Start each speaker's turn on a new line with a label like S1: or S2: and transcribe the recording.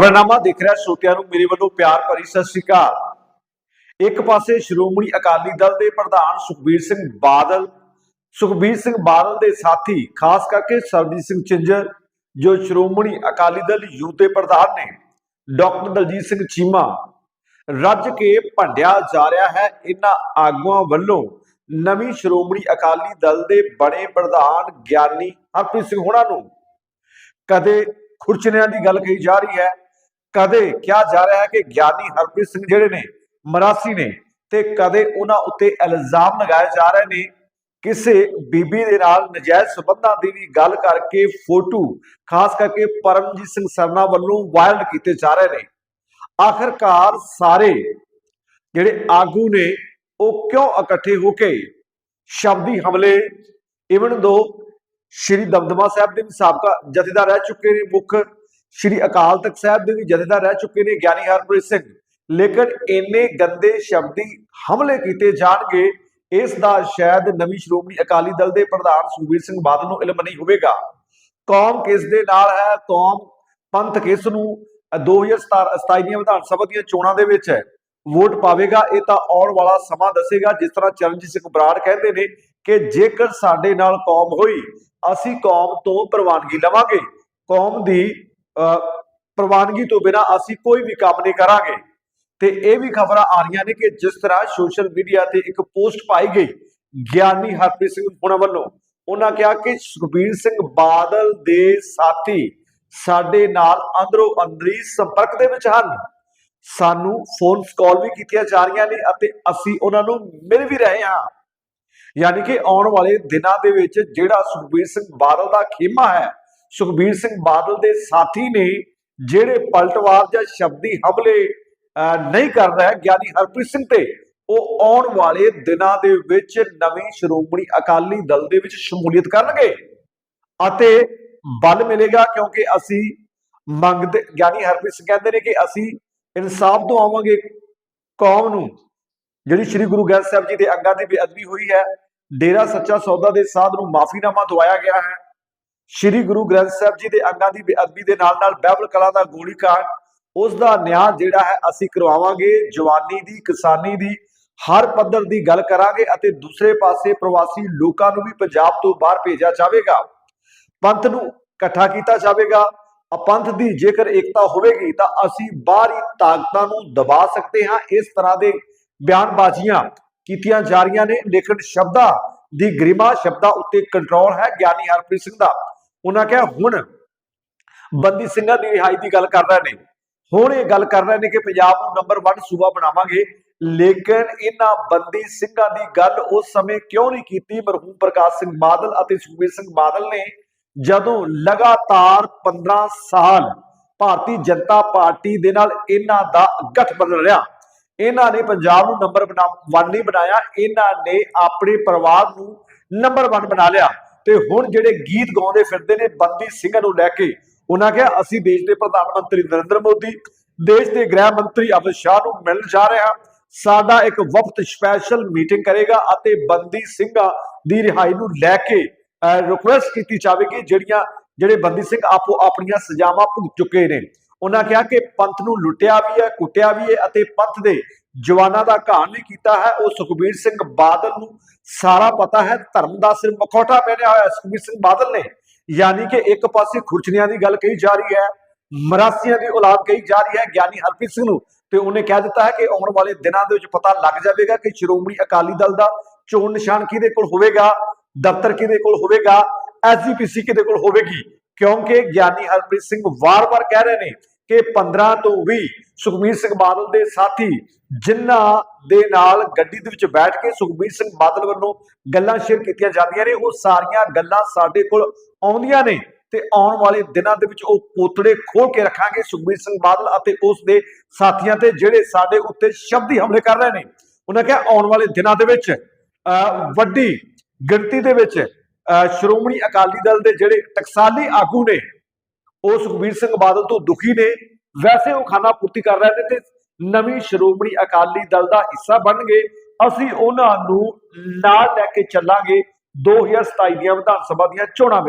S1: ਖਬਰਨਾਮਾ ਦੇਖ ਰਿਹਾ ਸਰੋਤਿਆਂ ਨੂੰ, ਮੇਰੇ ਵੱਲੋਂ ਪਿਆਰ ਭਰੀ ਸਤਿ ਸ਼੍ਰੀ ਅਕਾਲ। ਇੱਕ ਪਾਸੇ ਸ਼੍ਰੋਮਣੀ ਅਕਾਲੀ ਦਲ ਦੇ ਪ੍ਰਧਾਨ ਸੁਖਬੀਰ ਸਿੰਘ ਬਾਦਲ, ਸੁਖਬੀਰ ਸਿੰਘ ਬਾਦਲ ਦੇ ਸਾਥੀ, ਖਾਸ ਕਰਕੇ ਸਰਬਜੀਤ ਸਿੰਘ ਚਿੰਜਰ ਜੋ ਸ਼੍ਰੋਮਣੀ ਅਕਾਲੀ ਦਲ ਯੂ ਦੇ ਪ੍ਰਧਾਨ ਨੇ, ਡਾਕਟਰ ਦਲਜੀਤ ਸਿੰਘ ਚੀਮਾ। ਰੱਜ ਕੇ ਭੰਡਿਆ ਜਾ ਰਿਹਾ ਹੈ ਇਹਨਾਂ ਆਗੂਆਂ ਵੱਲੋਂ ਨਵੀਂ ਸ਼੍ਰੋਮਣੀ ਅਕਾਲੀ ਦਲ ਦੇ ਬਣੇ ਪ੍ਰਧਾਨ ਗਿਆਨੀ ਹਰਪ੍ਰੀਤ ਸਿੰਘ ਹੋਣਾ ਨੂੰ। ਕਦੇ ਖੁਰਚਣਿਆਂ ਦੀ ਗੱਲ ਕਹੀ ਜਾ ਰਹੀ ਹੈ ਕਦੇ ਕਿਹਾ ਜਾ ਰਿਹਾ ਹੈ ਕਿ ਗਿਆਨੀ ਹਰਪ੍ਰੀਤ ਸਿੰਘ ਜਿਹੜੇ ਨੇ, ਮਰਾਸੀ ਨੇ ਤੇ ਕਦੇ ਉਹਨਾਂ ਉੱਤੇ ਇਲਜ਼ਾਮ ਲਗਾਏ ਜਾ ਰਹੇ ਨੇ, ਕਿਸੇ ਬੀਬੀ ਦੇ ਨਾਲ ਨਜਾਇਜ਼ ਸਬੰਧਾਂ ਦੀ ਵੀ ਗੱਲ ਕਰਕੇ ਫੋਟੋ, ਖਾਸ ਕਰਕੇ ਪਰਮਜੀਤ ਸਿੰਘ ਸਰਨਾ ਵੱਲੋਂ ਵਾਇਰਲ ਕੀਤੇ ਜਾ ਰਹੇ ਨੇ। ਆਖਰਕਾਰ ਸਾਰੇ ਜਿਹੜੇ ਆਗੂ ਨੇ, ਉਹ ਕਿਉਂ ਇਕੱਠੇ ਹੋ ਕੇ ਸ਼ਬਦੀ ਹਮਲੇ ਇਵਨ ਦੋ ਸ਼੍ਰੀ ਦਮਦਮਾ ਸਾਹਿਬ ਦੇ ਵੀ ਸਾਬਕਾ ਜਥੇਦਾਰ ਰਹਿ ਚੁੱਕੇ ਨੇ ਮੁੱਖ ਸ਼੍ਰੀ ਅਕਾਲ ਤਖਤ ਸਾਹਿਬ ਦੇ ਵੀ ਜਥੇਦਾਰ ਰਹਿ ਚੁੱਕੇ ਨੇ ਗਿਆਨੀ ਹਰਪ੍ਰੀਤ ਸਿੰਘ। ਲੇਕਿਨ ਇੰਨੇ ਗੰਦੇ ਸ਼ਬਦੀ ਹਮਲੇ ਕੀਤੇ ਜਾਣਗੇ, ਇਸ ਦਾ ਸ਼ਾਇਦ ਨਵੀਂ ਸ਼੍ਰੋਮਣੀ ਅਕਾਲੀ ਦਲ ਦੇ ਪ੍ਰਧਾਨ ਸੁਖਬੀਰ ਸਿੰਘ ਬਾਦਲ ਨੂੰ ਇਲਮ ਨਹੀਂ ਹੋਵੇਗਾ। ਕੌਮ ਕਿਸ ਦੇ ਨਾਲ ਹੈ? ਕੌਮ ਪੰਥ ਕਿਸ ਨੂੰ? 2027 ਦੀਆਂ ਵਿਧਾਨ ਸਭਾ ਦੀਆਂ ਚੋਣਾਂ ਦੇ ਵਿੱਚ ਵੋਟ ਪਾਵੇਗਾ, ਇਹ ਤਾਂ ਆਉਣ ਵਾਲਾ ਸਮਾਂ ਦੱਸੇਗਾ। ਜਿਸ ਤਰ੍ਹਾਂ ਚਰਨਜੀਤ ਸਿੰਘ ਬਰਾੜ ਕਹਿੰਦੇ ਨੇ ਕਿ ਜੇਕਰ ਸਾਡੇ ਨਾਲ ਕੌਮ ਹੋਈ, ਅਸੀਂ ਕੌਮ ਤੋਂ ਪ੍ਰਵਾਨਗੀ ਲਵਾਂਗੇ। ਕੌਮ ਦੀ ਪ੍ਰਵਾਨਗੀ ਤੋਂ ਬਿਨਾ ਅਸੀਂ ਕੋਈ ਵੀ ਕੰਮ ਨਹੀਂ ਕਰਾਂਗੇ। ਤੇ ਇਹ ਵੀ ਖਬਰਾਂ ਆ ਰਹੀਆਂ ਨੇ ਕਿ ਜਿਸ ਤਰ੍ਹਾਂ ਸੋਸ਼ਲ ਮੀਡੀਆ ਤੇ ਇੱਕ ਪੋਸਟ ਪਾਈ ਗਈ, ਗਿਆਨੀ ਹਰਪ੍ਰੀਤ ਸਿੰਘ ਹੁਣਾਂ ਵੱਲੋਂ, ਉਹਨਾਂ ਕਿਹਾ ਕਿ ਸੁਖਬੀਰ ਸਿੰਘ ਬਾਦਲ ਦੇ ਸਾਥੀ ਸਾਡੇ ਨਾਲ ਅੰਦਰੋਂ ਅੰਦਰੀ ਸੰਪਰਕ ਦੇ ਵਿੱਚ ਹਨ। ਸਾਨੂੰ ਫੋਨ ਕਾਲ ਵੀ ਕੀਤੀਆਂ ਜਾ ਰਹੀਆਂ ਨੇ ਅਤੇ ਅਸੀਂ ਉਹਨਾਂ ਨੂੰ ਮਿਲ ਵੀ ਰਹੇ ਹਾਂ। ਯਾਨੀ ਕਿ ਆਉਣ ਵਾਲੇ ਦਿਨਾਂ ਦੇ ਵਿੱਚ ਜਿਹੜਾ ਸੁਖਬੀਰ ਸਿੰਘ ਬਾਦਲ ਦਾ ਖੇਮਾ ਹੈ ਸੁਖਬੀਰ ਸਿੰਘ ਬਾਦਲ ਦੇ ਸਾਥੀ ਨੇ ਜਿਹੜੇ ਪਲਟਵਾਰ ਜਾਂ ਸ਼ਬਦੀ ਹਮਲੇ ਅਹ, ਨਹੀਂ ਕਰ ਰਿਹਾ ਗਿਆਨੀ ਹਰਪ੍ਰੀਤ ਸਿੰਘ ਤੇ ਉਹ ਆਉਣ ਵਾਲੇ ਦਿਨਾਂ ਦੇ ਵਿੱਚ ਨਵੀਂ ਸ਼੍ਰੋਮਣੀ ਅਕਾਲੀ ਦਲ ਦੇ ਵਿੱਚ ਸ਼ਮੂਲੀਅਤ ਕਰਨਗੇ। ਅਤੇ ਬਲ ਮਿਲੇਗਾ ਕਿਉਂਕਿ ਅਸੀਂ ਮੰਗਦੇ ਗਿਆਨੀ ਹਰਪ੍ਰੀਤ ਸਿੰਘ ਕਹਿੰਦੇ ਨੇ ਕਿ ਅਸੀਂ ਇਨਸਾਫ ਤੋਂ ਆਵਾਂਗੇ। ਕੌਮ ਨੂੰ ਜਿਹੜੀ ਸ੍ਰੀ ਗੁਰੂ ਗ੍ਰੰਥ ਸਾਹਿਬ ਜੀ ਦੇ ਅੰਗਾਂ ਦੀ ਬੇਅਦਬੀ ਹੋਈ ਹੈ ਡੇਰਾ ਸੱਚਾ ਸੌਦਾ ਦੇ ਸਾਧ ਨੂੰ ਮਾਫੀਨਾਮਾ ਦਵਾਇਆ ਗਿਆ ਹੈ। ਸ੍ਰੀ ਗੁਰੂ ਗ੍ਰੰਥ ਸਾਹਿਬ ਜੀ ਦੇ ਅੰਗਾਂ ਦੀ ਬੇਅਦਬੀ ਦੇ ਨਾਲ ਨਾਲ ਬਹਿਬਲ ਕਲਾ ਦਾ ਗੋਲੀਕਾਂਡ, ਉਸ ਦਾ ਨਿਆਂ ਜਿਹੜਾ ਹੈ ਅਸੀਂ ਕਰਵਾਵਾਂਗੇ, ਜਵਾਨੀ ਦੀ, ਕਿਸਾਨੀ ਦੀ, ਹਰ ਪੱਧਰ ਦੀ ਗੱਲ ਕਰਾਂਗੇ ਅਤੇ ਦੂਸਰੇ ਪਾਸੇ ਪ੍ਰਵਾਸੀ ਲੋਕਾਂ ਨੂੰ ਵੀ ਪੰਜਾਬ ਤੋਂ ਬਾਹਰ ਭੇਜਿਆ ਜਾਵੇਗਾ। ਪੰਥ ਨੂੰ ਇਕੱਠਾ ਕੀਤਾ ਜਾਵੇਗਾ। ਅਪੰਥ ਦੀ ਜੇਕਰ ਏਕਤਾ ਹੋਵੇਗੀ ਤਾਂ ਅਸੀਂ ਬਾਹਰੀ ਤਾਕਤਾਂ ਨੂੰ ਦਬਾ ਸਕਦੇ ਹਾਂ। ਇਸ ਤਰ੍ਹਾਂ ਦੇ ਬਿਆਨਬਾਜ਼ੀਆਂ ਕੀਤੀਆਂ ਜਾ ਰਹੀਆਂ ਨੇ। ਲੇਕਿਨ ਸ਼ਬਦਾਂ ਦੀ ਗਰਿਮਾ, ਸ਼ਬਦਾਂ ਉੱਤੇ ਕੰਟਰੋਲ ਹੈ ਗਿਆਨੀ ਹਰਪ੍ਰੀਤ ਸਿੰਘ ਦਾ। ਉਹਨਾਂ ਕਿਹਾ, ਹੁਣ ਬੰਦੀ ਸਿੰਘਾਂ ਦੀ ਰਿਹਾਈ ਦੀ ਗੱਲ ਕਰ ਰਹੇ ਨੇ। ਹੁਣ ਇਹ ਗੱਲ ਕਰ ਰਹੇ ਨੇ ਕਿ ਪੰਜਾਬ ਨੂੰ ਨੰਬਰ 1 ਸੂਬਾ ਬਣਾਵਾਂਗੇ। ਲੇਕਿਨ ਇਹਨਾਂ ਬੰਦੀ ਸਿੰਘਾਂ ਦੀ ਗੱਲ ਉਸ ਸਮੇਂ ਕਿਉਂ ਨਹੀਂ ਕੀਤੀ? ਮਰਹੂਮ ਪ੍ਰਕਾਸ਼ ਸਿੰਘ ਬਾਦਲ ਅਤੇ ਸੁਖਬੀਰ ਸਿੰਘ ਬਾਦਲ ਨੇ ਜਦੋਂ ਲਗਾਤਾਰ 15 ਸਾਲ ਭਾਰਤੀ ਜਨਤਾ ਪਾਰਟੀ ਦੇ ਨਾਲ ਇਹਨਾਂ ਦਾ ਗਠਬੰਧਨ ਰਿਹਾ, ਇਹਨਾਂ ਨੇ ਪੰਜਾਬ ਨੂੰ ਨੰਬਰ 1 ਨਹੀਂ ਬਣਾਇਆ। ਇਹਨਾਂ ਨੇ ਆਪਣੇ ਪਰਿਵਾਰ ਨੂੰ ਨੰਬਰ 1 ਬਣਾ ਲਿਆ। ਤੇ ਹੁਣ ਜਿਹੜੇ ਗੀਤ ਗਾਉਂਦੇ ਫਿਰਦੇ ਨੇ ਬੰਦੀ ਸਿੰਘਾਂ ਨੂੰ ਲੈ ਕੇ, ਉਹਨਾਂ ਕਿਹਾ, ਅਸੀਂ ਦੇਸ਼ ਦੇ ਪ੍ਰਧਾਨ ਮੰਤਰੀ ਨਰਿੰਦਰ ਮੋਦੀ, ਦੇਸ਼ ਦੇ ਗ੍ਰਹਿ ਮੰਤਰੀ ਅਮਿਤ ਸ਼ਾਹ ਨੂੰ ਮਿਲਣ ਜਾ ਰਹੇ ਹਾਂ। ਸਾਡਾ ਇੱਕ ਵਫਦ ਸਪੈਸ਼ਲ ਮੀਟਿੰਗ ਕਰੇਗਾ ਅਤੇ ਬੰਦੀ ਸਿੰਘਾਂ ਦੀ ਰਿਹਾਈ ਨੂੰ ਲੈ ਕੇ ਰਿਕੁਐਸਟ ਕੀਤੀ ਜਾਵੇਗੀ, ਜਿਹੜੀਆਂ, ਜਿਹੜੇ ਬੰਦੀ ਸਿੰਘ ਆਪੋ ਆਪਣੀਆਂ ਸਜ਼ਾਵਾਂ ਭੁਗਤ ਚੁੱਕੇ ਨੇ। ਉਹਨਾਂ ਕਿਹਾ ਕਿ ਪੰਥ ਨੂੰ ਲੁੱਟਿਆ ਵੀ ਹੈ, ਕੁੱਟਿਆ ਵੀ ਹੈ ਅਤੇ ਪੰਥ ਦੇ ਜਵਾਨਾਂ ਦਾ ਘਾਣ ਵੀ ਕੀਤਾ ਹੈ, ਉਹ ਸੁਖਬੀਰ ਸਿੰਘ ਬਾਦਲ ਨੂੰ ਸਾਰਾ ਪਤਾ ਹੈ, ਧਰਮ ਦਾ ਸਿਰ ਮਖੌਟਾ ਪਹਿਨਿਆ ਹੋਇਆ ਸੁਖਬੀਰ ਸਿੰਘ ਬਾਦਲ ਨੇ। ਯਾਨੀ ਕਿ ਇੱਕ ਪਾਸੇ ਖੁਰਚਣੀਆਂ ਦੀ ਗੱਲ ਕਹੀ ਜਾ ਰਹੀ ਹੈ, ਮਰਾਸੀਆਂ ਦੀ ਔਲਾਦ ਕਹੀ ਜਾ ਰਹੀ ਹੈ, ਗਿਆਨੀ ਹਰਪ੍ਰੀਤ ਸਿੰਘ ਨੂੰ। ਤੇ ਉਹਨੇ ਕਹਿ ਦਿੱਤਾ ਹੈ ਕਿ ਆਉਣ ਵਾਲੇ ਦਿਨਾਂ ਦੇ ਵਿੱਚ ਪਤਾ ਲੱਗ ਜਾਵੇਗਾ ਕਿ ਸ਼੍ਰੋਮਣੀ ਅਕਾਲੀ ਦਲ ਦਾ ਚੋਣ ਨਿਸ਼ਾਨ ਕਿਹਦੇ ਕੋਲ ਹੋਵੇਗਾ, ਦਫ਼ਤਰ ਕਿਹਦੇ ਕੋਲ ਹੋਵੇਗਾ ਐਸਜੀਪੀਸੀ ਕਿਹਦੇ ਕੋਲ ਹੋਵੇਗੀ। ਕਿਉਂਕਿ ਗਿਆਨੀ ਹਰਪ੍ਰੀਤ ਸਿੰਘ ਵਾਰ-ਵਾਰ ਕਹਿ ਰਹੇ ਨੇ ਕਿ 15 ਤੋਂ 20 ਸੁਖਬੀਰ ਸਿੰਘ ਬਾਦਲ ਦੇ ਸਾਥੀ ਜਿਨ੍ਹਾਂ ਦੇ ਨਾਲ ਗੱਡੀ ਦੇ ਵਿੱਚ ਬੈਠ ਕੇ ਸੁਖਬੀਰ ਸਿੰਘ ਬਾਦਲ ਵੱਲੋਂ ਗੱਲਾਂ ਸ਼ੇਅਰ ਕੀਤੀਆਂ ਜਾਂਦੀਆਂ ਨੇ ਉਹ ਸਾਰੀਆਂ ਗੱਲਾਂ ਸਾਡੇ ਕੋਲ ਆਉਂਦੀਆਂ ਨੇ ਤੇ ਆਉਣ ਵਾਲੇ ਦਿਨਾਂ ਦੇ ਵਿੱਚ ਉਹ ਪੋਤੜੇ ਖੋਲ ਕੇ ਰੱਖਾਂਗੇ ਸੁਖਬੀਰ ਸਿੰਘ ਬਾਦਲ ਅਤੇ ਉਸ ਦੇ ਸਾਥੀਆਂ ਤੇ ਜਿਹੜੇ ਸਾਡੇ ਉੱਤੇ ਸ਼ਬਦੀ ਹਮਲੇ ਕਰ ਰਹੇ ਨੇ। ਉਹਨਾਂ ਕਿਹਾ ਆਉਣ ਵਾਲੇ ਦਿਨਾਂ ਦੇ ਵਿੱਚ ਅਹ, ਵੱਡੀ ਗਿਣਤੀ ਦੇ ਵਿੱਚ ਅਹ, ਸ਼੍ਰੋਮਣੀ ਅਕਾਲੀ ਦਲ ਦੇ ਜਿਹੜੇ ਟਕਸਾਲੀ ਆਗੂ ਨੇ ਉਹ ਸੁਖਬੀਰ ਸਿੰਘ ਬਾਦਲ ਤੋਂ ਦੁਖੀ ਨੇ। ਵੈਸੇ ਉਹ ਖਾਨਾ ਪੂਰਤੀ ਕਰ ਰਹੇ ਨੇ ਤੇ ਨਵੀਂ ਸ਼੍ਰੋਮਣੀ ਅਕਾਲੀ ਦਲ ਦਾ ਹਿੱਸਾ ਬਣਨਗੇ। ਅਸੀਂ ਉਹਨਾਂ ਨੂੰ ਨਾਲ ਲੈ ਕੇ ਚੱਲਾਂਗੇ 2027 ਦੀਆਂ ਵਿਧਾਨ ਸਭਾ ਦੀਆਂ ਚੋਣਾਂ ਵਿੱਚ।